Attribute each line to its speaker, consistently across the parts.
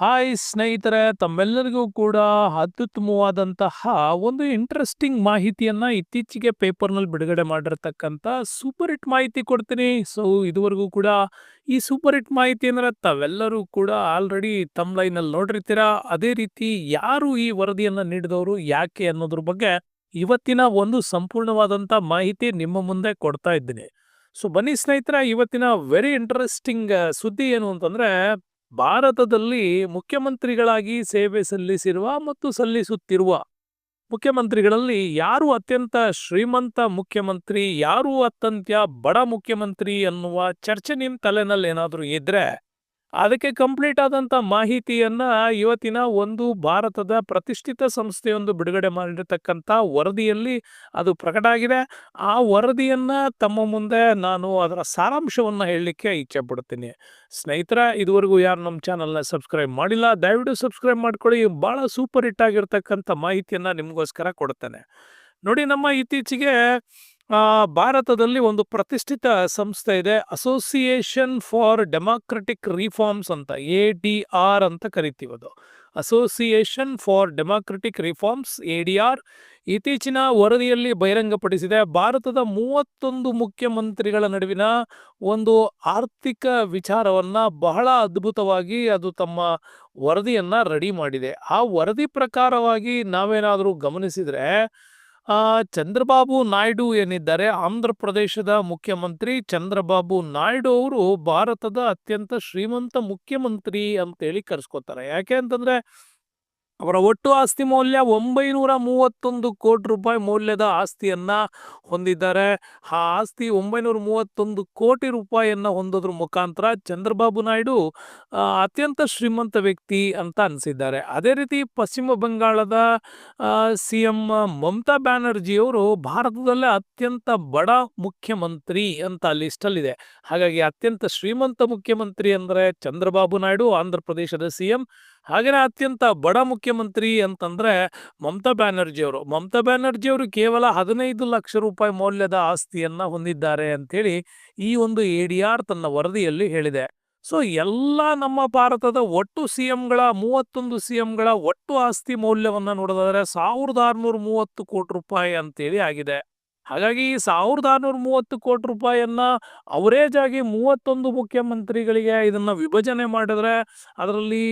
Speaker 1: Hi ಸ್ನೇಹಿತರೆ, ತಮ್ಮೆಲ್ಲರಿಗೂ ಕೂಡ ಅತ್ಯುತ್ತಮವಾದಂತಹ ಒಂದು ಇಂಟ್ರೆಸ್ಟಿಂಗ್ ಮಾಹಿತಿಯನ್ನ ಇತ್ತೀಚೆಗೆ ಪೇಪರ್ನಲ್ಲಿ ಬಿಡುಗಡೆ ಮಾಡಿರ್ತಕ್ಕಂಥ ಸೂಪರ್ ಹಿಟ್ ಮಾಹಿತಿ ಕೊಡ್ತೀನಿ. ಸೊ ಇದುವರೆಗೂ ಕೂಡ ಈ ಸೂಪರ್ ಹಿಟ್ ಮಾಹಿತಿ ಅಂದ್ರೆ ತಾವೆಲ್ಲರೂ ಕೂಡ ಆಲ್ರೆಡಿ ತಮ್ಮ ಲೈನಲ್ಲಿ ನೋಡಿರ್ತೀರಾ. ಅದೇ ರೀತಿ ಯಾರು ಈ ವರದಿಯನ್ನ ನೀಡಿದವರು, ಯಾಕೆ ಅನ್ನೋದ್ರ ಬಗ್ಗೆ ಇವತ್ತಿನ ಒಂದು ಸಂಪೂರ್ಣವಾದಂತ ಮಾಹಿತಿ ನಿಮ್ಮ ಮುಂದೆ ಕೊಡ್ತಾ ಇದ್ದೀನಿ. ಸೊ ಬನ್ನಿ ಸ್ನೇಹಿತರ, ಇವತ್ತಿನ ವೆರಿ ಇಂಟ್ರೆಸ್ಟಿಂಗ್ ಸುದ್ದಿ ಏನು ಅಂತಂದ್ರೆ ಭಾರತದಲ್ಲಿ ಮುಖ್ಯಮಂತ್ರಿಗಳಾಗಿ ಸೇವೆ ಸಲ್ಲಿಸಿರುವ ಮತ್ತು ಸಲ್ಲಿಸುತ್ತಿರುವ ಮುಖ್ಯಮಂತ್ರಿಗಳಲ್ಲಿ ಯಾರು ಅತ್ಯಂತ ಶ್ರೀಮಂತ ಮುಖ್ಯಮಂತ್ರಿ, ಯಾರು ಅತ್ಯಂತ ಬಡ ಮುಖ್ಯಮಂತ್ರಿ ಅನ್ನುವ ಚರ್ಚೆ ನಿಮ್ಮ ತಲೆನಲ್ಲಿ ಏನಾದರೂ ಇದ್ರೆ ಅದಕ್ಕೆ ಕಂಪ್ಲೀಟ್ ಆದಂಥ ಮಾಹಿತಿಯನ್ನು ಇವತ್ತಿನ ಒಂದು ಭಾರತದ ಪ್ರತಿಷ್ಠಿತ ಸಂಸ್ಥೆಯೊಂದು ಬಿಡುಗಡೆ ಮಾಡಿರತಕ್ಕಂಥ ವರದಿಯಲ್ಲಿ ಅದು ಪ್ರಕಟ ಆಗಿದೆ. ಆ ವರದಿಯನ್ನು ತಮ್ಮ ಮುಂದೆ ನಾನು ಅದರ ಸಾರಾಂಶವನ್ನು ಹೇಳಲಿಕ್ಕೆ ಇಚ್ಛೆ ಪಡ್ತೀನಿ ಸ್ನೇಹಿತರ, ಇದುವರೆಗೂ ಯಾರು ನಮ್ಮ ಚಾನಲ್ನ ಸಬ್ಸ್ಕ್ರೈಬ್ ಮಾಡಿಲ್ಲ, ದಯವಿಟ್ಟು ಸಬ್ಸ್ಕ್ರೈಬ್ ಮಾಡ್ಕೊಳ್ಳಿ. ಭಾಳ ಸೂಪರ್ ಹಿಟ್ ಆಗಿರ್ತಕ್ಕಂಥ ಮಾಹಿತಿಯನ್ನು ನಿಮಗೋಸ್ಕರ ಕೊಡ್ತೇನೆ ನೋಡಿ, ನಮ್ಮ ಇತ್ತೀಚೆಗೆ ಭಾರತದಲ್ಲಿ ಒಂದು ಪ್ರತಿಷ್ಠಿತ ಸಂಸ್ಥೆ ಇದೆ ಅಸೋಸಿಯೇಷನ್ ಫಾರ್ ಡೆಮಾಕ್ರೆಟಿಕ್ ರಿಫಾರ್ಮ್ಸ್ ಅಂತ ಎ ಡಿ ಆರ್ ಅಂತ ಕರಿತೀವಿ association for democratic reforms A D R ಇತ್ತೀಚಿನ ವರದಿಯಲ್ಲಿ ಬಹಿರಂಗಪಡಿಸಿದೆ. ಭಾರತದ ಮೂವತ್ತೊಂದು ಮುಖ್ಯಮಂತ್ರಿಗಳ ನಡುವಿನ ಒಂದು ಆರ್ಥಿಕ ವಿಚಾರವನ್ನ ಬಹಳ ಅದ್ಭುತವಾಗಿ ಅದು ತಮ್ಮ ವರದಿಯನ್ನ ರೆಡಿ ಮಾಡಿದೆ. ಆ ವರದಿ ಪ್ರಕಾರವಾಗಿ ನಾವೇನಾದರೂ ಗಮನಿಸಿದ್ರೆ ಚಂದ್ರಬಾಬು ನಾಯ್ಡು ಏನಿದ್ದಾರೆ? ಆಂಧ್ರ ಪ್ರದೇಶದ ಮುಖ್ಯಮಂತ್ರಿ ಚಂದ್ರಬಾಬು ನಾಯ್ಡು ಅವರು ಭಾರತದ ಅತ್ಯಂತ ಶ್ರೀಮಂತ ಮುಖ್ಯಮಂತ್ರಿ ಅಂತೇಳಿ ಕರ್ಸ್ಕೊತಾರೆ. ಯಾಕೆ ಅಂತಂದ್ರೆ ಅವರ ಒಟ್ಟು ಆಸ್ತಿ ಮೌಲ್ಯ ಒಂಬೈನೂರ ಮೂವತ್ತೊಂದು ಕೋಟಿ ರೂಪಾಯಿ ಮೌಲ್ಯದ ಆಸ್ತಿಯನ್ನ ಹೊಂದಿದ್ದಾರೆ. ಆ ಆಸ್ತಿ ಒಂಬೈನೂರ ಮೂವತ್ತೊಂದು ಕೋಟಿ ರೂಪಾಯಿಯನ್ನು ಹೊಂದೋದ್ರ ಮುಖಾಂತರ ಚಂದ್ರಬಾಬು ನಾಯ್ಡು ಅತ್ಯಂತ ಶ್ರೀಮಂತ ವ್ಯಕ್ತಿ ಅಂತ ಅನಿಸಿದ್ದಾರೆ. ಅದೇ ರೀತಿ ಪಶ್ಚಿಮ ಬಂಗಾಳದ ಸಿ ಎಂ ಮಮತಾ ಬ್ಯಾನರ್ಜಿಯವರು ಭಾರತದಲ್ಲೇ ಅತ್ಯಂತ ಬಡ ಮುಖ್ಯಮಂತ್ರಿ ಅಂತ ಲಿಸ್ಟಲ್ಲಿದೆ ಹಾಗಾಗಿ ಅತ್ಯಂತ ಶ್ರೀಮಂತ ಮುಖ್ಯಮಂತ್ರಿ ಅಂದರೆ ಚಂದ್ರಬಾಬು ನಾಯ್ಡು ಆಂಧ್ರ ಪ್ರದೇಶದ ಸಿ ಎಂ ಹಾಗೇನೆ ಅತ್ಯಂತ ಬಡ ಮುಖ್ಯಮಂತ್ರಿ ಅಂತಂದ್ರೆ ಮಮತಾ ಬ್ಯಾನರ್ಜಿ ಅವರು ಮಮತಾ ಬ್ಯಾನರ್ಜಿ ಅವರು ಕೇವಲ ಹದಿನೈದು ಲಕ್ಷ ರೂಪಾಯಿ ಮೌಲ್ಯದ ಆಸ್ತಿಯನ್ನ ಹೊಂದಿದ್ದಾರೆ ಅಂತೇಳಿ ಈ ಒಂದು ಎ ಡಿ ಆರ್ ತನ್ನ ವರದಿಯಲ್ಲಿ ಹೇಳಿದೆ. ಸೊ, ಎಲ್ಲ ನಮ್ಮ ಭಾರತದ ಒಟ್ಟು ಸಿ ಎಂಗಳ ಮೂವತ್ತೊಂದು ಸಿ ಎಂಗಳ ಒಟ್ಟು ಆಸ್ತಿ ಮೌಲ್ಯವನ್ನ ನೋಡೋದಾದ್ರೆ ಸಾವಿರದ ಆರ್ನೂರ ಮೂವತ್ತು ಕೋಟಿ ರೂಪಾಯಿ ಅಂತೇಳಿ ಆಗಿದೆ. ಹಾಗಾಗಿ ಸಾವಿರದ ಆರುನೂರ ಮೂವತ್ತು ಕೋಟಿ ರೂಪಾಯಿಯನ್ನ ಅವರೇಜ್ ಆಗಿ ಮೂವತ್ತೊಂದು ಮುಖ್ಯಮಂತ್ರಿಗಳಿಗೆ ಇದನ್ನ ವಿಭಜನೆ ಮಾಡಿದ್ರೆ ಅದರಲ್ಲಿ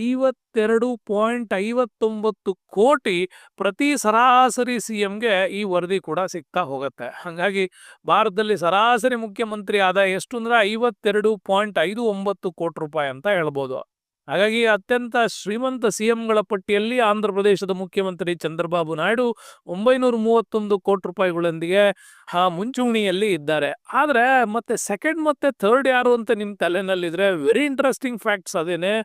Speaker 1: ಐವತ್ತೆರಡು ಪಾಯಿಂಟ್ ಐವತ್ತೊಂಬತ್ತು ಕೋಟಿ ಪ್ರತಿ ಸರಾಸರಿ ಸಿ ಎಂಗೆ ಈ ವರದಿ ಕೂಡ ಸಿಗ್ತಾ ಹೋಗುತ್ತೆ. ಹಾಗಾಗಿ ಭಾರತದಲ್ಲಿ ಸರಾಸರಿ ಮುಖ್ಯಮಂತ್ರಿ ಆದಾಯ ಎಷ್ಟು ಅಂದ್ರೆ ಐವತ್ತೆರಡು ಪಾಯಿಂಟ್ ಐದು ಒಂಬತ್ತು ಕೋಟಿ ರೂಪಾಯಿ ಅಂತ ಹೇಳ್ಬೋದು. ಹಾಗಾಗಿ ಅತ್ಯಂತ ಶ್ರೀಮಂತ ಸಿ ಎಂಗಳ ಪಟ್ಟಿಯಲ್ಲಿ ಆಂಧ್ರ ಪ್ರದೇಶದ ಮುಖ್ಯಮಂತ್ರಿ ಚಂದ್ರಬಾಬು ನಾಯ್ಡು ಒಂಬೈನೂರ ಮೂವತ್ತೊಂದು ಕೋಟಿ ರೂಪಾಯಿಗಳೊಂದಿಗೆ, ಆ, ಮುಂಚೂಣಿಯಲ್ಲಿ ಇದ್ದಾರೆ. ಆದರೆ ಮತ್ತೆ ಸೆಕೆಂಡ್ ಮತ್ತೆ ಥರ್ಡ್ ಯಾರು ಅಂತ ನಿಮ್ಮ ತಲೆನಲ್ಲಿದ್ರೆ ವೆರಿ ಇಂಟ್ರೆಸ್ಟಿಂಗ್ ಫ್ಯಾಕ್ಟ್ಸ್ ಅದೇನೆ.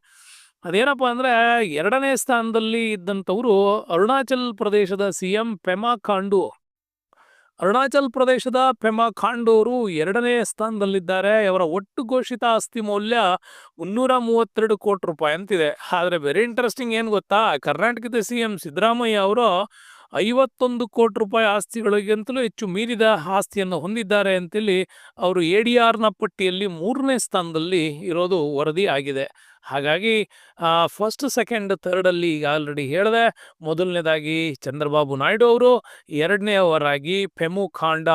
Speaker 1: ಅದೇನಪ್ಪ ಅಂದರೆ ಎರಡನೇ ಸ್ಥಾನದಲ್ಲಿ ಇದ್ದಂಥವರು ಅರುಣಾಚಲ್ ಪ್ರದೇಶದ ಸಿ ಎಂ ಪೆಮಾ ಖಾಂಡು. ಅರುಣಾಚಲ್ ಪ್ರದೇಶದ ಪೆಮಾ ಖಾಂಡೂರು ಎರಡನೇ ಸ್ಥಾನದಲ್ಲಿದ್ದಾರೆ. ಅವರ ಒಟ್ಟು ಘೋಷಿತ ಆಸ್ತಿ ಮೌಲ್ಯ ಮುನ್ನೂರ ಮೂವತ್ತೆರಡು ಕೋಟಿ ರೂಪಾಯಿ ಅಂತಿದೆ. ಆದರೆ ವೆರಿ ಇಂಟ್ರೆಸ್ಟಿಂಗ್ ಏನು ಗೊತ್ತಾ? ಕರ್ನಾಟಕದ ಸಿ ಎಂ ಸಿದ್ದರಾಮಯ್ಯ ಅವರು ಐವತ್ತೊಂದು ಕೋಟಿ ರೂಪಾಯಿ ಆಸ್ತಿಗಳಿಗಿಂತಲೂ ಹೆಚ್ಚು ಮೀರಿದ ಆಸ್ತಿಯನ್ನು ಹೊಂದಿದ್ದಾರೆ ಅಂತೇಳಿ ಅವರು ಎ ಡಿ ಆರ್ನ ಪಟ್ಟಿಯಲ್ಲಿ ಮೂರನೇ ಸ್ಥಾನದಲ್ಲಿ ಇರೋದು ವರದಿ ಆಗಿದೆ. ಹಾಗಾಗಿ ಫಸ್ಟ್ ಸೆಕೆಂಡ್ ಥರ್ಡಲ್ಲಿ ಈಗ ಆಲ್ರೆಡಿ ಹೇಳಿದೆ, ಮೊದಲನೇದಾಗಿ ಚಂದ್ರಬಾಬು ನಾಯ್ಡು ಅವರು ಎರಡನೇವರಾಗಿ ಪೆಮು ಖಾಂಡ,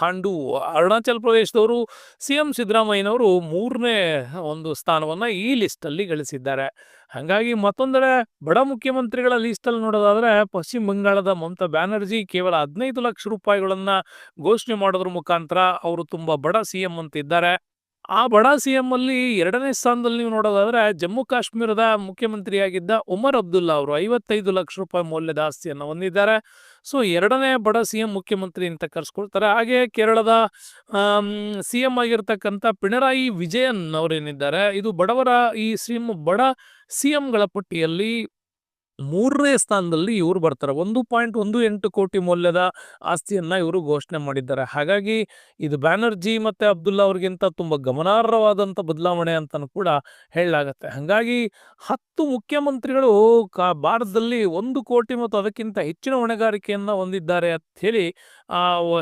Speaker 1: ಖಾಂಡು, ಅರುಣಾಚಲ್ ಪ್ರದೇಶದವರು, ಸಿ ಎಂ ಸಿದ್ದರಾಮಯ್ಯನವರು ಮೂರನೇ ಒಂದು ಸ್ಥಾನವನ್ನು ಈ ಲಿಸ್ಟಲ್ಲಿ ಗಳಿಸಿದ್ದಾರೆ. ಹಾಗಾಗಿ ಮತ್ತೊಂದೆಡೆ ಬಡ ಮುಖ್ಯಮಂತ್ರಿಗಳ ಲಿಸ್ಟಲ್ಲಿ ನೋಡೋದಾದರೆ, ಪಶ್ಚಿಮ ಬಂಗಾಳದ ಮಮತಾ ಬ್ಯಾನರ್ಜಿ ಕೇವಲ ಹದಿನೈದು ಲಕ್ಷ ರೂಪಾಯಿಗಳನ್ನು ಘೋಷಣೆ ಮಾಡೋದ್ರ ಮುಖಾಂತರ ಅವರು ತುಂಬ ಬಡ ಸಿ ಎಂ ಅಂತ ಇದ್ದಾರೆ. ಆ ಬಡ ಸಿ ಎಂ ಅಲ್ಲಿ ಎರಡನೇ ಸ್ಥಾನದಲ್ಲಿ ನೀವು ನೋಡೋದಾದ್ರೆ ಜಮ್ಮು ಕಾಶ್ಮೀರದ ಮುಖ್ಯಮಂತ್ರಿಯಾಗಿದ್ದ ಉಮರ್ ಅಬ್ದುಲ್ಲಾ ಅವರು ಐವತ್ತೈದು ಲಕ್ಷ ರೂಪಾಯಿ ಮೌಲ್ಯದ ಆಸ್ತಿಯನ್ನು ಹೊಂದಿದ್ದಾರೆ. ಸೊ, ಎರಡನೇ ಬಡ ಸಿ ಎಂ ಮುಖ್ಯಮಂತ್ರಿ ಅಂತ ಕರೆಸ್ಕೊಳ್ತಾರೆ ಹಾಗೆ ಕೇರಳದ ಸಿ ಎಂ ಆಗಿರ್ತಕ್ಕಂಥ ಪಿಣರಾಯಿ ವಿಜಯನ್ ಅವರೇನಿದ್ದಾರೆ ಇದು ಬಡವರ ಈ ಸಿಎಂ ಬಡ ಸಿ ಎಂಗಳ ಪಟ್ಟಿಯಲ್ಲಿ ಮೂರನೇ ಸ್ಥಾನದಲ್ಲಿ ಇವರು ಬರ್ತಾರೆ. ಒಂದು ಪಾಯಿಂಟ್ ಒಂದು ಎಂಟು ಕೋಟಿ ಮೌಲ್ಯದ ಆಸ್ತಿಯನ್ನ ಇವರು ಘೋಷಣೆ ಮಾಡಿದ್ದಾರೆ. ಹಾಗಾಗಿ ಇದು ಬ್ಯಾನರ್ಜಿ ಮತ್ತೆ ಅಬ್ದುಲ್ಲಾ ಅವ್ರಿಗಿಂತ ತುಂಬಾ ಗಮನಾರ್ಹವಾದಂತ ಬದಲಾವಣೆ ಅಂತಾನು ಕೂಡ ಹೇಳಲಾಗತ್ತೆ. ಹಾಗಾಗಿ ಹತ್ತು ಮುಖ್ಯಮಂತ್ರಿಗಳು ಭಾರತದಲ್ಲಿ ಒಂದು ಕೋಟಿ ಮತ್ತು ಅದಕ್ಕಿಂತ ಹೆಚ್ಚಿನ ಹೊಣೆಗಾರಿಕೆಯನ್ನ ಹೊಂದಿದ್ದಾರೆ ಅಂತ ಹೇಳಿ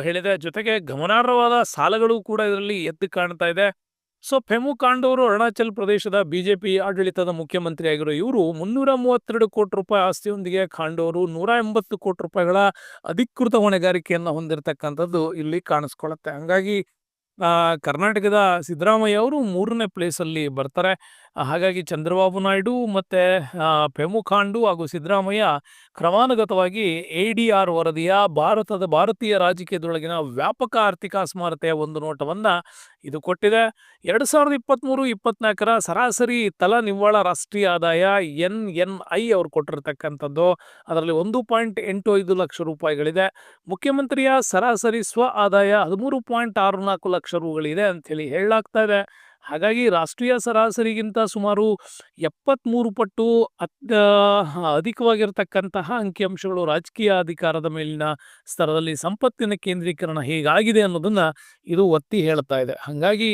Speaker 1: ಹೇಳಿದೆ. ಜೊತೆಗೆ ಗಮನಾರ್ಹವಾದ ಸಾಲಗಳು ಕೂಡ ಇದರಲ್ಲಿ ಎದ್ದು ಕಾಣ್ತಾ ಇದೆ. ಸೊ ಫೆಮು ಕಾಂಡೋರು ಅರುಣಾಚಲ್ ಪ್ರದೇಶದ ಬಿಜೆಪಿ ಆಡಳಿತದ ಮುಖ್ಯಮಂತ್ರಿಯಾಗಿರೋ ಇವರು ಮುನ್ನೂರ ಮೂವತ್ತೆರಡು ಕೋಟಿ ರೂಪಾಯಿ ಆಸ್ತಿಯೊಂದಿಗೆ ಖಾಂಡೋರು ನೂರ ಎಂಬತ್ತು ಕೋಟಿ ರೂಪಾಯಿಗಳ ಅಧಿಕೃತ ಹೊಣೆಗಾರಿಕೆಯನ್ನು ಹೊಂದಿರತಕ್ಕಂಥದ್ದು ಇಲ್ಲಿ ಕಾಣಿಸ್ಕೊಳ್ಳುತ್ತೆ ಹಂಗಾಗಿ ಕರ್ನಾಟಕದ ಸಿದ್ದರಾಮಯ್ಯ ಅವರು ಮೂರನೇ ಪ್ಲೇಸಲ್ಲಿ ಬರ್ತಾರೆ. ಹಾಗಾಗಿ ಚಂದ್ರಬಾಬು ನಾಯ್ಡು ಮತ್ತು ಪೆಮುಖಾಂಡು ಹಾಗೂ ಸಿದ್ದರಾಮಯ್ಯ ಕ್ರಮಾನುಗತವಾಗಿ ಎ ಡಿ ಆರ್ ವರದಿಯ ಭಾರತದ ಭಾರತೀಯ ರಾಜಕೀಯದೊಳಗಿನ ವ್ಯಾಪಕ ಆರ್ಥಿಕ ಅಸ್ಮಾರತೆಯ ಒಂದು ನೋಟವನ್ನು ಇದು ಕೊಟ್ಟಿದೆ. ಎರಡು ಸಾವಿರದ ಇಪ್ಪತ್ತ್ಮೂರು ಇಪ್ಪತ್ತ್ನಾಲ್ಕರ ಸರಾಸರಿ ತಲ ನಿವ್ವಳ ರಾಷ್ಟ್ರೀಯ ಆದಾಯ ಎನ್ ಎನ್ ಐ ಅವರು ಕೊಟ್ಟಿರತಕ್ಕಂಥದ್ದು. ಅದರಲ್ಲಿ ಒಂದು ಪಾಯಿಂಟ್ ಎಂಟು ಐದು ಲಕ್ಷ ರೂಪಾಯಿಗಳಿದೆ. ಮುಖ್ಯಮಂತ್ರಿಯ ಸರಾಸರಿ ಸ್ವ ಆದಾಯ ಹದಿಮೂರು ಪಾಯಿಂಟ್ ಆರು ನಾಲ್ಕು ಲಕ್ಷ ರೂಗಳಿದೆ ಅಂಥೇಳಿ ಹೇಳಲಾಗ್ತಾ ಇದೆ. ಹಾಗಾಗಿ ರಾಷ್ಟ್ರೀಯ ಸರಾಸರಿಗಿಂತ ಸುಮಾರು ಎಪ್ಪತ್ತ್ಮೂರು ಪಟ್ಟು ಅತ್ ಅಧಿಕವಾಗಿರ್ತಕ್ಕಂತಹ ಅಂಕಿಅಂಶಗಳು ರಾಜಕೀಯ ಅಧಿಕಾರದ ಮೇಲಿನ ಸ್ತರದಲ್ಲಿ ಸಂಪತ್ತಿನ ಕೇಂದ್ರೀಕರಣ ಹೇಗಾಗಿದೆ ಅನ್ನೋದನ್ನ ಇದು ಒತ್ತಿ ಹೇಳ್ತಾ ಇದೆ. ಹಾಗಾಗಿ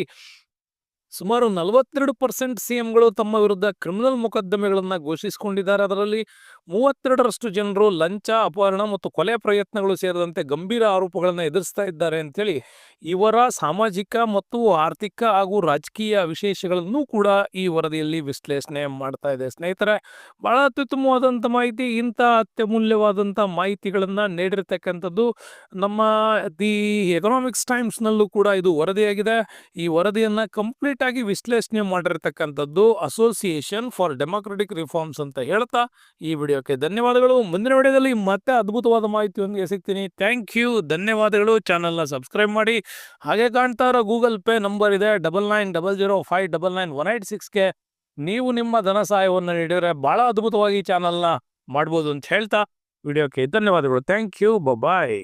Speaker 1: ಸುಮಾರು ನಲವತ್ತೆರಡು ಪರ್ಸೆಂಟ್ ಸಿ ಎಂಗಳು ತಮ್ಮ ವಿರುದ್ಧ ಕ್ರಿಮಿನಲ್ ಮೊಕದ್ದಮೆಗಳನ್ನು ಘೋಷಿಸಿಕೊಂಡಿದ್ದಾರೆ. ಅದರಲ್ಲಿ ಮೂವತ್ತೆರಡರಷ್ಟು ಜನರು ಲಂಚ, ಅಪಹರಣ ಮತ್ತು ಕೊಲೆ ಪ್ರಯತ್ನಗಳು ಸೇರಿದಂತೆ ಗಂಭೀರ ಆರೋಪಗಳನ್ನು ಎದುರಿಸ್ತಾ ಇದ್ದಾರೆ ಅಂತೇಳಿ ಇವರ ಸಾಮಾಜಿಕ ಮತ್ತು ಆರ್ಥಿಕ ಹಾಗೂ ರಾಜಕೀಯ ವಿಶೇಷಗಳನ್ನು ಕೂಡ ಈ ವರದಿಯಲ್ಲಿ ವಿಶ್ಲೇಷಣೆ ಮಾಡ್ತಾ ಇದೆ. ಸ್ನೇಹಿತರೆ, ಬಹಳ ಅತ್ಯುತ್ತಮವಾದಂಥ ಮಾಹಿತಿ, ಇಂಥ ಅತ್ಯಮೂಲ್ಯವಾದಂಥ ಮಾಹಿತಿಗಳನ್ನು ನೀಡಿರ್ತಕ್ಕಂಥದ್ದು ನಮ್ಮ ದಿ ಎಕನಾಮಿಕ್ಸ್ ಟೈಮ್ಸ್ನಲ್ಲೂ ಕೂಡ ಇದು ವರದಿಯಾಗಿದೆ. ಈ ವರದಿಯನ್ನು ಕಂಪ್ಲೀಟ್ ಆಗಿ ವಿಶ್ಲೇಷಣೆ ಮಾಡಿರ್ತಕ್ಕಂಥದ್ದು ಅಸೋಸಿಯೇಷನ್ ಫಾರ್ ಡೆಮೋಕ್ರೆಟಿಕ್ ರಿಫಾರ್ಮ್ಸ್ ಅಂತ ಹೇಳ್ತಾ ಈ ವಿಡಿಯೋಕ್ಕೆ ಧನ್ಯವಾದಗಳು. ಮುಂದಿನ ವಿಡಿಯೋದಲ್ಲಿ ಮತ್ತೆ ಅದ್ಭುತವಾದ ಮಾಹಿತಿಯೊಂದಿಗೆ ಸಿಗ್ತೀನಿ. ಥ್ಯಾಂಕ್ ಯು ಧನ್ಯವಾದಗಳು. ಚಾನಲ್ನ ಸಬ್ಸ್ಕ್ರೈಬ್ ಮಾಡಿ. ಹಾಗೆ ಕಾಣ್ತಾ ಇರೋ ಗೂಗಲ್ ಪೇ ನಂಬರ್ ಇದೆ double nine double zero five double nine one eight ಸಿಕ್ಸ್ಗೆ ನೀವು ನಿಮ್ಮ ಧನ ಸಹಾಯವನ್ನು ನೀಡಿದರೆ ಭಾಳ ಅದ್ಭುತವಾಗಿ ಚಾನಲ್ನ ಮಾಡ್ಬೋದು ಅಂತ ಹೇಳ್ತಾ. ವಿಡಿಯೋಕ್ಕೆ ಧನ್ಯವಾದಗಳು. Thank you bye